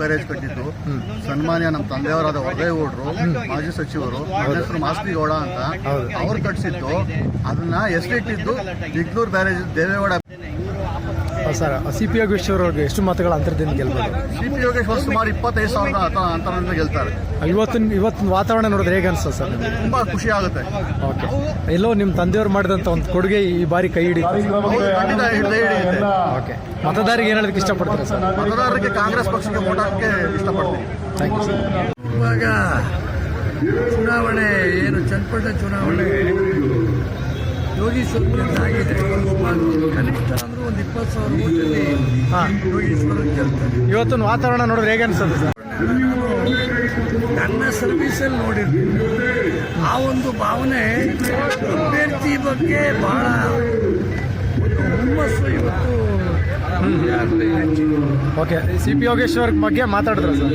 Barrage ಕಟ್ಟಿದ್ದು. ಸನ್ಮಾನ್ಯ ನಮ್ಮ ತಂದೆಯವರಾದ ಹೊರದೇಗೌಡರು ಮಾಜಿ ಸಚಿವರು ಹೆಸರು ಮಾಸ್ತಿ ಗೌಡ ಅಂತ ಅವ್ರು ಕಟ್ಟಿಸಿದ್ದು ಅದನ್ನ ಎಸ್ಟಿಟ್ಟಿದ್ದು ಬಿಗ್ನೂರು barrage Deve Gowda sir. C P Yogeshwar ಅವ್ರಿಗೆ ಎಷ್ಟು ಮತಗಳ ಅಂತರದಿಂದ ಗೆಲ್ಬೋದು? ಸಿ ಪಿ ಯೋಗೇಶ್ವರ್ ಸುಮಾರು ಇಪ್ಪತ್ತೈದು ಸಾವಿರದ ಅಂತರದಿಂದ ಗೆಲ್ತಾರೆ. ಇವತ್ತಿನ ಇವತ್ತಿನ ವಾತಾವರಣ ನೋಡಿದ್ರೆ ಹೇಗೆ ಅನಿಸ್ತದೆ ಸರ್ ತುಂಬಾ ಖುಷಿ ಆಗುತ್ತೆ. ಓಕೆ. ಎಲ್ಲೋ ನಿಮ್ಮ ತಂದೆಯವರು ಮಾಡಿದಂಥ ಒಂದು ಕೊಡುಗೆ ಈ ಬಾರಿ ಕೈ ಹಿಡಿಯುತ್ತೆ. ಓಕೆ. ಮತದಾರರಿಗೆ ಏನು ಹೇಳೋದಕ್ಕೆ ಇಷ್ಟಪಡ್ತಾರೆ ಸರ್? ಮತದಾರರಿಗೆ ಕಾಂಗ್ರೆಸ್ ಪಕ್ಷಕ್ಕೆ ವೋಟ್ ಹಾಕಕ್ಕೆ ಇಷ್ಟಪಡ್ತೀನಿ. Thank you sir. ಇವಾಗ ಚುನಾವಣೆ ಏನು ಚನ್ನಪಟ್ಟ ಚುನಾವಣೆ. ಯೋಗೀಶ್ವರ ಆಗಿದೆ. ಕನಿಷ್ಠ ಅಂದ್ರೆ ಒಂದು ಇಪ್ಪತ್ತು ಸಾವಿರ ಮೂಟಲ್ಲಿ ಹಾಂ. ಯೋಗೀಶ್ವರ ಗೆಲ್ತಾರೆ ಇವತ್ತಿನ ವಾತಾವರಣ ನೋಡಿದ್ರೆ ಹೇಗೆ ಅನ್ಸುತ್ತೆ? ಸರ್ ನನ್ನ ಸರ್ವಿಸಲ್ಲಿ ನೋಡಿರ್ತೀನಿ. ಆ ಒಂದು ಭಾವನೆ ಅಭ್ಯರ್ಥಿ ಬಗ್ಗೆ ಬಹಳ ಹುಮ್ಮಸ್ಸು ಇವತ್ತು ಓಕೆ ಸಿ ಪಿ ಯೋಗೇಶ್ವರ್ ಬಗ್ಗೆ ಮಾತಾಡಿದ್ರು ಸರ್?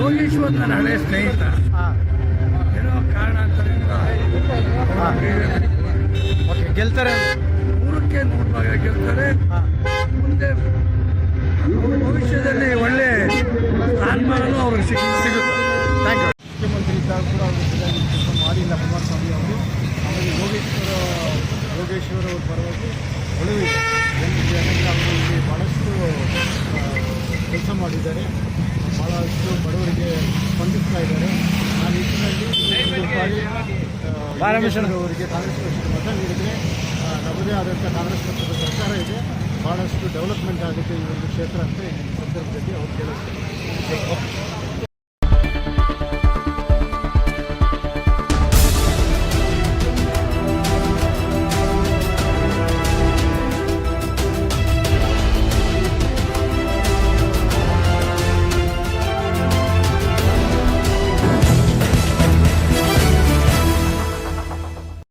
ಯೋಗೇಶ್ವರ್ ನನ್ನ ಹಳೆ ಸ್ನೇಹಿತ. ಹಾಂ. ಏನೋ ಕಾರಣಾಂತರದಿಂದ ಅಂತ ಓಕೆ ಗೆಲ್ತಾರೆ? ಮೂರಕ್ಕೆ ನೂರು ಭಾಗ ಗೆಲ್ತಾರೆ ಮುಂದೆ ಭವಿಷ್ಯದಲ್ಲಿ ಒಳ್ಳೆ ಸ್ಥಾನಮಾನನೂ ಅವ್ರಿಗೆ ಸಿಗ್ ಸಿಗುತ್ತೆ. ಥ್ಯಾಂಕ್ ಯು ಮುಖ್ಯಮಂತ್ರಿ ಇದ್ದಾಗ ಕೂಡ ಅವರು ಕೆಲಸ ಮಾಡಿಲ್ಲ ಕುಮಾರಸ್ವಾಮಿ ಅವರು ಆಮೇಲೆ ಯೋಗೇಶ್ವರ ಯೋಗೇಶ್ವರ ಅವ್ರ ಪರವಾಗಿ ಒಳ್ಳೆಯ ಅವರಲ್ಲಿ ಭಾಳಷ್ಟು ಕೆಲಸ ಮಾಡಿದ್ದಾರೆ. ಭಾಳಷ್ಟು ಬಡವರಿಗೆ ಸ್ಪಂದಿಸ್ತಾ ಇದ್ದಾರೆ. ಆ ನಿಟ್ಟಿನಲ್ಲಿ ಅವರಿಗೆ ಕಾಂಗ್ರೆಸ್ ಪಕ್ಷದ ಮತ ನೀಡಿದರೆ ನಮ್ಮದೇ ಆದಂಥ ಕಾಂಗ್ರೆಸ್ ಪಕ್ಷದ ಸರ್ಕಾರ ಇದೆ. ಭಾಳಷ್ಟು ಡೆವಲಪ್ಮೆಂಟ್ ಆಗುತ್ತೆ ಈ ಒಂದು ಕ್ಷೇತ್ರ ಅಂತ ಈ ಸಂದರ್ಭದಲ್ಲಿ ಅವ್ರು ಕೇಳಿಸ್ತಾರೆ